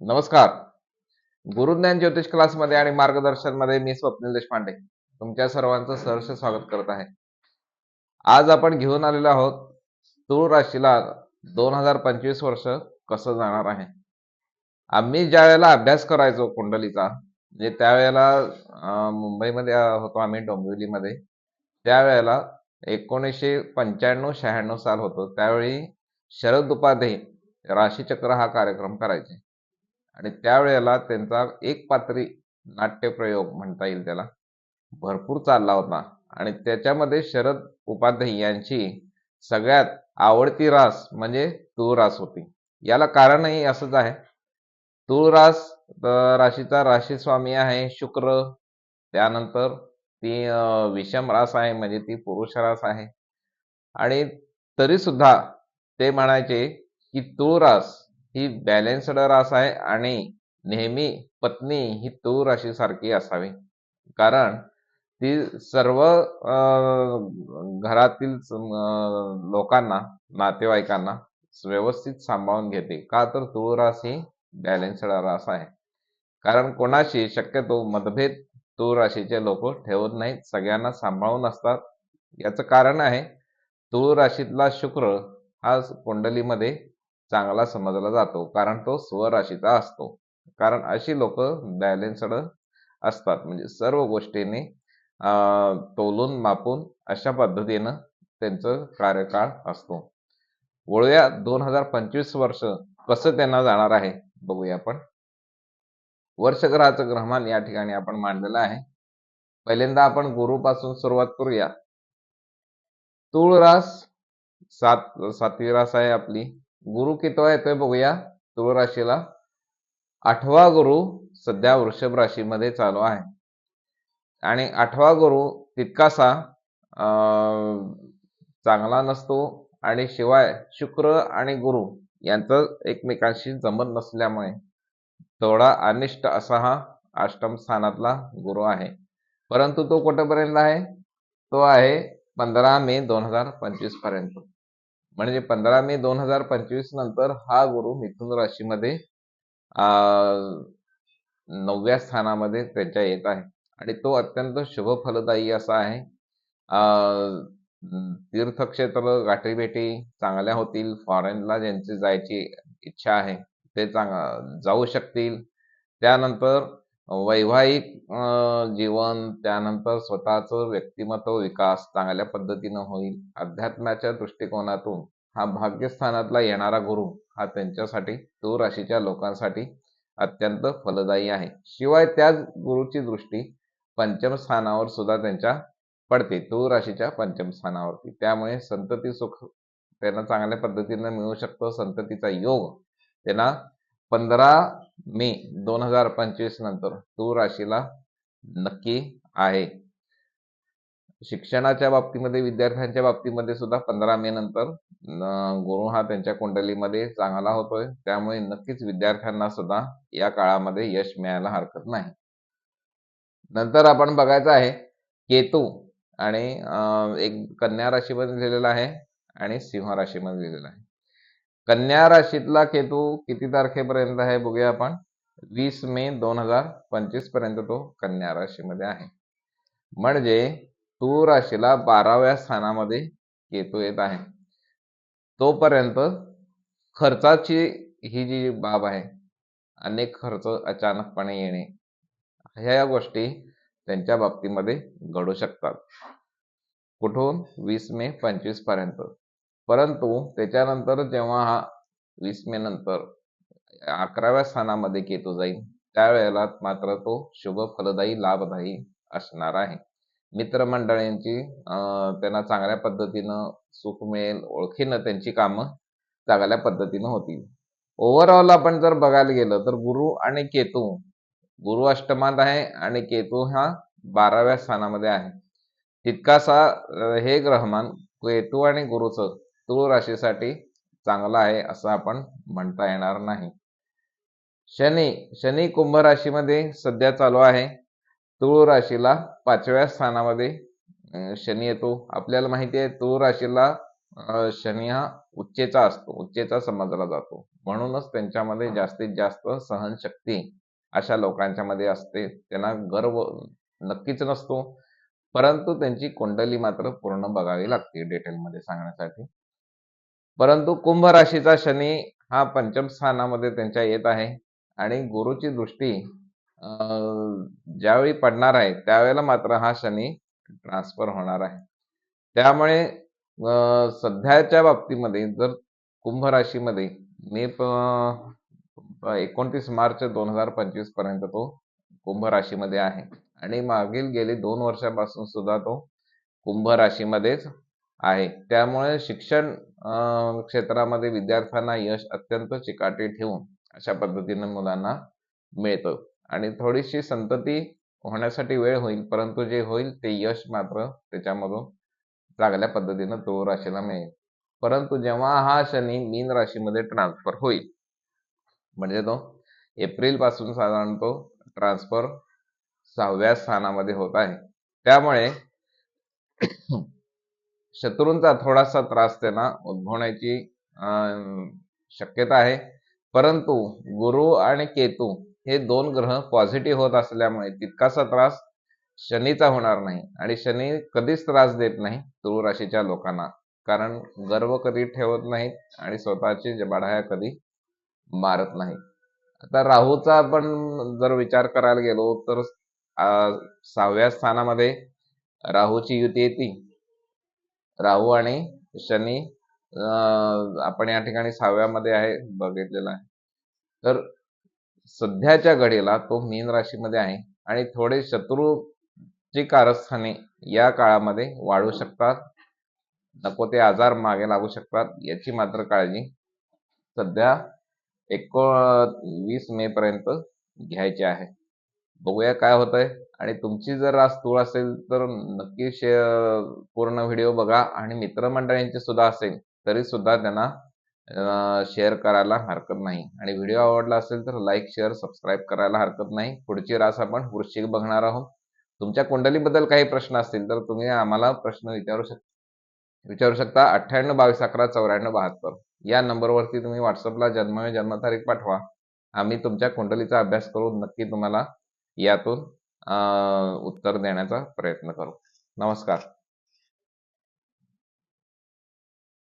नमस्कार. गुरुज्ञान ज्योतिष क्लासमध्ये आणि मार्गदर्शनमध्ये मी स्वप्नील देशपांडे तुमच्या सर्वांचं सहर्ष स्वागत करत आहे. आज आपण घेऊन आलेलो आहोत तूळ राशीला दोन हजार पंचवीस वर्ष कसं जाणार आहे? आम्ही ज्या वेळेला अभ्यास करायचो कुंडलीचा म्हणजे त्यावेळेला मुंबईमध्ये होतो आम्ही डोंबिवलीमध्ये. त्यावेळेला एकोणीसशे पंच्याण्णव शहाण्णव साल होतो. त्यावेळी शरद उपाध्ये राशीचक्र हा कार्यक्रम करायचे. आणि त्यावेळेला त्यांचा एक पात्री नाट्यप्रयोग म्हणता येईल त्याला. भरपूर चालला होता. आणि त्याच्यामध्ये शरद उपाध्याय यांची सगळ्यात आवडती रास म्हणजे तुळरास होती. याला कारणही असंच आहे. तुळरास राशीचा राशी स्वामी आहे शुक्र. त्यानंतर ती विषम रास आहे म्हणजे ती पुरुष रास आहे. आणि तरी सुद्धा ते म्हणायचे की तुळरास ही बॅलेन्स्ड रास आहे आणि नेहमी पत्नी ही तू राशीसारखी असावी. कारण ती सर्व घरातील लोकांना नातेवाईकांना व्यवस्थित सांभाळून घेते. का तर तूळ रास ही बॅलेन्स्ड रास आहे. कारण कोणाशी शक्यतो मतभेद तूळ राशीचे लोक ठेवत नाहीत. सगळ्यांना सांभाळून असतात. याचं कारण आहे तूळ राशीतला शुक्र हा कुंडलीमध्ये चांगला समजला जातो कारण तो स्वराशीचा असतो. कारण अशी लोक बॅलेन्सड असतात. म्हणजे सर्व गोष्टींनी अं, तोलून मापून अशा पद्धतीनं त्यांचं कार्यकाळ असतो. वळूया दोन हजार पंचवीस वर्ष कसं त्यांना जाणार आहे बघूया आपण. वर्षग्रहाचं ग्रहमान या ठिकाणी आपण मांडलेलं आहे. पहिल्यांदा आपण गुरुपासून सुरुवात करूया. तूळ रास सात सातवी रास आहे आपली. गुरु कितवा येतोय बघूया. तुळ राशीला आठवा गुरु सध्या वृषभ राशीमध्ये चालू आहे. आणि आठवा गुरु तितकासा चांगला नसतो आणि शिवाय शुक्र आणि गुरु यांचं एकमेकांशी जमत नसल्यामुळे थोडा अनिष्ट असा हा अष्टम स्थानातला गुरु आहे. परंतु तो कुठेपर्यंत आहे? तो आहे पंधरा मे दोन हजार पंचवीसपर्यंत. म्हणजे पंधरा मे दोन हजार पंचवीस नंतर हा गुरु मिथुन राशीमध्ये नवव्या स्थानामध्ये त्याच्या येत आहे. आणि तो अत्यंत शुभ फलदायी असा आहे. तीर्थक्षेत्र गाठीभेटी चांगल्या होतील. फॉरेनला ज्यांची जायची इच्छा आहे ते चांग जाऊ शकतील. त्यानंतर वैवाहिक अं, जीवन त्यानंतर स्वतःचं व्यक्तिमत्व विकास चांगल्या पद्धतीनं होईल. अध्यात्माच्या दृष्टिकोनातून हा भाग्यस्थानातला येणारा गुरु हा त्यांच्यासाठी तो राशीच्या लोकांसाठी अत्यंत फलदायी आहे. शिवाय त्याच गुरुची दृष्टी पंचम स्थानावर सुद्धा त्यांच्या पडते. तो राशीच्या पंचम स्थानावरती. त्यामुळे संतती सुख त्यांना चांगल्या पद्धतीनं मिळू शकतं. संततीचा योग त्यांना पंधरा मे दोन हजार पंचवीस नंतर तू राशीला नक्की आहे. शिक्षणाच्या बाबतीमध्ये विद्यार्थ्यांच्या बाबतीमध्ये सुद्धा पंधरा मे नंतर गुरु हा त्यांच्या कुंडलीमध्ये चांगला होतोय. त्यामुळे नक्कीच विद्यार्थ्यांना सुद्धा या काळामध्ये यश मिळायला हरकत नाही. नंतर आपण बघायचं आहे केतू आणि एक कन्या राशीमध्ये लिहिलेला आहे आणि सिंह राशीमध्ये लिहिलेला आहे. कन्या राशीतला केतू किती तारखेपर्यंत आहे बघूया आपण. वीस मे दोन हजार पंचवीसपर्यंत तो कन्या राशीमध्ये आहे. म्हणजे तू राशीला बाराव्या स्थानामध्ये केतू येत आहे. तोपर्यंत खर्चाची ही जी बाब आहे अनेक खर्च अचानकपणे येणे ह्या गोष्टी त्यांच्या बाबतीमध्ये घडू शकतात. कुठून? वीस मे पंचवीसपर्यंत. परंतु त्याच्यानंतर जेव्हा हा वीस मे नंतर अकराव्या स्थानामध्ये केतू जाईल त्यावेळेला मात्र तो शुभ फलदायी लाभदायी असणार आहे. मित्रमंडळींची त्यांना चांगल्या पद्धतीनं सुख मिळेल ओळखीनं त्यांची कामं चांगल्या पद्धतीनं होतील. ओव्हरऑल आपण जर बघायला गेलं तर गुरु आणि केतू गुरु अष्टमात आहे आणि केतू हा बाराव्या स्थानामध्ये आहे. तितकासा हे ग्रहमान केतू आणि गुरुचं तूळ राशीसाठी चांगला आहे असं आपण म्हणता येणार नाही. शनी शनी कुंभ राशीमध्ये सध्या चालू आहे. तूळ राशीला पाचव्या स्थानामध्ये शनी येतो. आपल्याला माहिती आहे तूळ राशीला शनी हा उच्चेचा असतो उच्चेचा समजला जातो. म्हणूनच त्यांच्यामध्ये जास्तीत जास्त सहनशक्ती अशा लोकांच्या मध्ये असते. त्यांना गर्व नक्कीच नसतो. परंतु त्यांची कुंडली मात्र पूर्ण बघावी लागते डिटेलमध्ये सांगण्यासाठी. परंतु कुंभ राशीचा शनी हा पंचम स्थानामध्ये त्यांच्या येत आहे. आणि गुरुची दृष्टी ज्यावेळी पडणार आहे त्यावेळेला मात्र हा शनी ट्रान्सफर होणार आहे. त्यामुळे सध्याच्या बाबतीमध्ये जर कुंभ राशीमध्ये मे एकोणतीस मार्च दोन हजार पंचवीसपर्यंत तो कुंभ राशीमध्ये आहे. आणि मागील गेली दोन वर्षापासून सुद्धा तो कुंभ राशीमध्येच आहे. त्यामुळे शिक्षण क्षेत्रामध्ये विद्यार्थ्यांना यश अत्यंत चिकाटी ठेवून अशा पद्धतीने मुलांना मिळतं आणि थोडीशी संतती होण्यासाठी वेळ होईल परंतु जे होईल ते यश मात्र त्याच्यामधून चांगल्या पद्धतीनं तो राशीला मिळेल. परंतु जेव्हा हा शनी मीन राशीमध्ये ट्रान्सफर होईल म्हणजे तो एप्रिलपासून साधारण तो ट्रान्सफर सहाव्या स्थानामध्ये होत आहे. त्यामुळे शत्रूंचा थोडासा त्रास त्यांना उद्भवण्याची शक्यता आहे. परंतु गुरु आणि केतू हे दोन ग्रह पॉझिटिव्ह होत असल्यामुळे तितकासा त्रास शनीचा होणार नाही आणि शनी कधीच त्रास देत नाही तुळू राशीच्या लोकांना. कारण गर्व कधी ठेवत नाहीत आणि स्वतःची जबाडाया कधी मारत नाही आता राहूचा आपण जर विचार करायला गेलो तर सहाव्या स्थानामध्ये राहूची युती येते. राहू आणि शनी आपण या ठिकाणी सहाव्यामध्ये आहे बघितलेला आहे. तर सध्याच्या घडीला तो मीन राशीमध्ये आहे आणि थोडे शत्रूची कारस्थाने या काळामध्ये वाढू शकतात. नको ते आजार मागे लागू शकतात याची मात्र काळजी सध्या एकोणवीस मे पर्यंत घ्यायची आहे. बघूया काय होतंय. आणि तुमची जर आज तूळ असेल तर नक्की शेअर पूर्ण व्हिडिओ बघा. आणि मित्रमंडळींची सुद्धा असेल तरी सुद्धा त्यांना शेअर करायला हरकत नाही. आणि व्हिडिओ आवडला असेल तर लाईक शेअर सबस्क्राईब करायला हरकत नाही. पुढची रास आपण वृश्चिक बघणार आहोत. तुमच्या कुंडलीबद्दल काही प्रश्न असतील तर तुम्ही आम्हाला प्रश्न विचारू शकता विचारू शकता. अठ्ठ्याण्णव बावीस अकरा चौऱ्याण्णव बहात्तर. या नंबरवरती तुम्ही व्हॉट्सअपला जन्म जन्मतारीख पाठवा. आम्ही तुमच्या कुंडलीचा अभ्यास करून नक्की तुम्हाला यातून उत्तर देण्याचा प्रयत्न करू. नमस्कार.